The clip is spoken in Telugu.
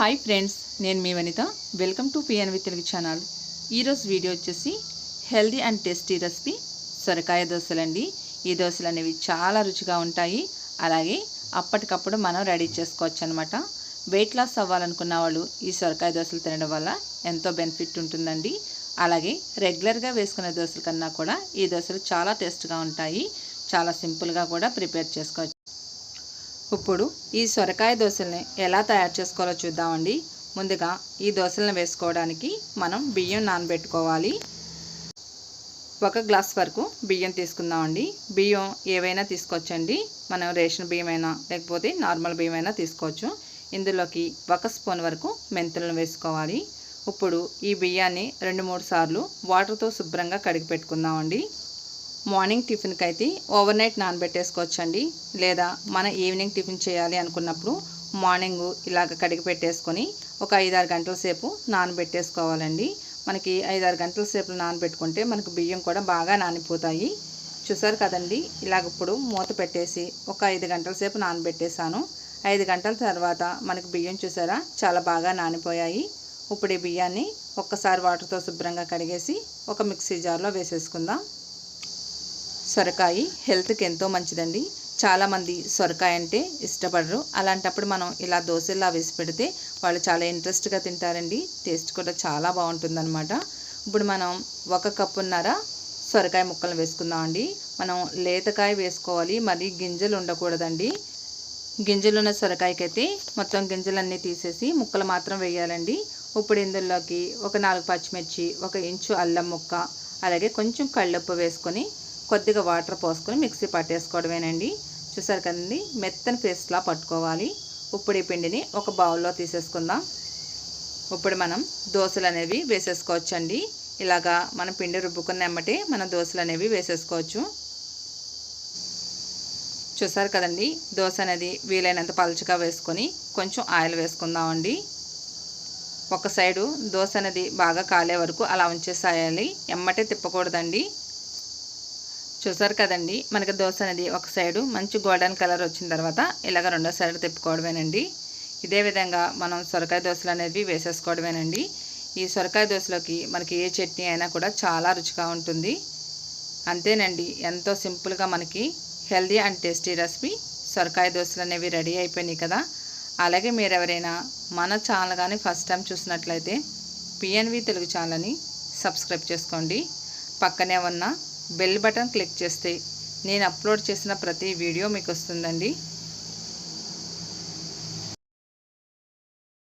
హాయ్ ఫ్రెండ్స్ నేను మీ Vanitha. Welcome to PNV Telugu channel. ఈరోజు వీడియో వచ్చేసి హెల్దీ అండ్ టేస్టీ రెసిపీ సొరకాయ దోశలండి. ఈ దోశలు అనేవి చాలా రుచిగా ఉంటాయి. అలాగే అప్పటికప్పుడు మనం రెడీ చేసుకోవచ్చు అనమాట వెయిట్ లాస్ అవ్వాలనుకున్న వాళ్ళు ఈ సొరకాయ దోశలు తినడం వల్ల ఎంతో బెనిఫిట్ ఉంటుందండి. అలాగే రెగ్యులర్గా వేసుకునే దోశల కన్నా కూడా ఈ దోశలు చాలా టేస్ట్గా ఉంటాయి. చాలా సింపుల్గా కూడా ప్రిపేర్ చేసుకోవచ్చు. ఇప్పుడు ఈ సొరకాయ దోశల్ని ఎలా తయారు చేసుకోవాలో చూద్దామండి. ముందుగా ఈ దోశలను వేసుకోవడానికి మనం బియ్యం నానబెట్టుకోవాలి. ఒక గ్లాస్ వరకు బియ్యం తీసుకుందామండి. బియ్యం ఏవైనా తీసుకోవచ్చండి. మనం రేషన్ బియ్యం అయినా లేకపోతే నార్మల్ బియ్యం అయినా తీసుకోవచ్చు. ఇందులోకి ఒక స్పూన్ వరకు మెంతులను వేసుకోవాలి. ఇప్పుడు ఈ బియ్యాన్ని రెండు మూడు సార్లు వాటర్తో శుభ్రంగా కడిగి పెట్టుకుందామండి. మార్నింగ్ టిఫిన్కి అయితే ఓవర్ నైట్ నానబెట్టేసుకోవచ్చండి. లేదా మన ఈవినింగ్ టిఫిన్ చేయాలి అనుకున్నప్పుడు మార్నింగ్ ఇలాగ కడిగి పెట్టేసుకొని ఒక ఐదారు గంటల సేపు నానబెట్టేసుకోవాలండి. మనకి ఐదారు గంటల సేపు నానబెట్టుకుంటే మనకు బియ్యం కూడా బాగా నానిపోతాయి. చూసారు కదండి ఇలాగ ఇప్పుడు మూత పెట్టేసి ఒక ఐదు గంటల సేపు నానబెట్టేశాను. ఐదు గంటల తర్వాత మనకు బియ్యం చూసారా చాలా బాగా నానిపోయాయి. ఇప్పుడు ఈ బియ్యాన్ని ఒక్కసారి వాటర్తో శుభ్రంగా కడిగేసి ఒక మిక్సీ జార్లో వేసేసుకుందాం. సొరకాయ హెల్త్కి ఎంతో మంచిదండి. చాలామంది సొరకాయ అంటే ఇష్టపడరు. అలాంటప్పుడు మనం ఇలా దోశలా వేసి పెడితే వాళ్ళు చాలా ఇంట్రెస్ట్గా తింటారండి. టేస్ట్ కూడా చాలా బాగుంటుందన్నమాట. ఇప్పుడు మనం ఒక కప్పున్నర సొరకాయ ముక్కలు వేసుకుందామండి మనం లేతకాయ వేసుకోవాలి మరి గింజలు ఉండకూడదండి. గింజలున్న సొరకాయకైతే మొత్తం గింజలన్నీ తీసేసి ముక్కలు మాత్రం వేయాలండి. ఇప్పుడు ఇందులోకి ఒక నాలుగు పచ్చిమిర్చి ఒక ఇంచు అల్లం ముక్క అలాగే కొంచెం కళ్ళుప్పు వేసుకొని కొద్దిగా వాటర్ పోసుకొని మిక్సీ పట్టేసుకోవడమేనండి. చూసారు కదండి మెత్తని పేస్ట్లా పట్టుకోవాలి. ఇప్పుడు ఈ పిండిని ఒక బౌల్లో తీసేసుకుందాం. ఇప్పుడు మనం దోశలు అనేవి వేసేసుకోవచ్చండి. ఇలాగా మనం పిండి రుబ్బుకున్న ఎమ్మటే మన దోశలు అనేవి వేసేసుకోవచ్చు. చూసారు కదండి దోశ అనేది వీలైనంత పలుచగా వేసుకొని కొంచెం ఆయిల్ వేసుకుందామండి. ఒక సైడు దోశ అనేది బాగా కాలే వరకు అలా ఉంచేసేయాలి. ఎమ్మటే తిప్పకూడదండి. చూసారు కదండి మనకి దోశ అనేది ఒక సైడు మంచి గోల్డెన్ కలర్ వచ్చిన తర్వాత ఇలాగ రెండో సైడ్ తిప్పుకోవడమేనండి. ఇదే విధంగా మనం సొరకాయ దోశలు అనేవి వేసేసుకోవడమేనండి. ఈ సొరకాయ దోశలోకి మనకి ఏ చట్నీ అయినా కూడా చాలా రుచిగా ఉంటుంది. అంతేనండి ఎంతో సింపుల్గా మనకి హెల్దీ అండ్ టేస్టీ రెసిపీ సొరకాయ దోశలు అనేవి రెడీ అయిపోయినాయి కదా. అలాగే మీరు ఎవరైనా మన ఛానల్ కానీ ఫస్ట్ టైం చూసినట్లయితే పిఎన్వి తెలుగు ఛానల్ని సబ్స్క్రైబ్ చేసుకోండి. పక్కనే ఉన్న బెల్ బటన్ క్లిక్ చేస్తే నేను అప్లోడ్ చేసిన ప్రతి వీడియో మీకు వస్తుందండి.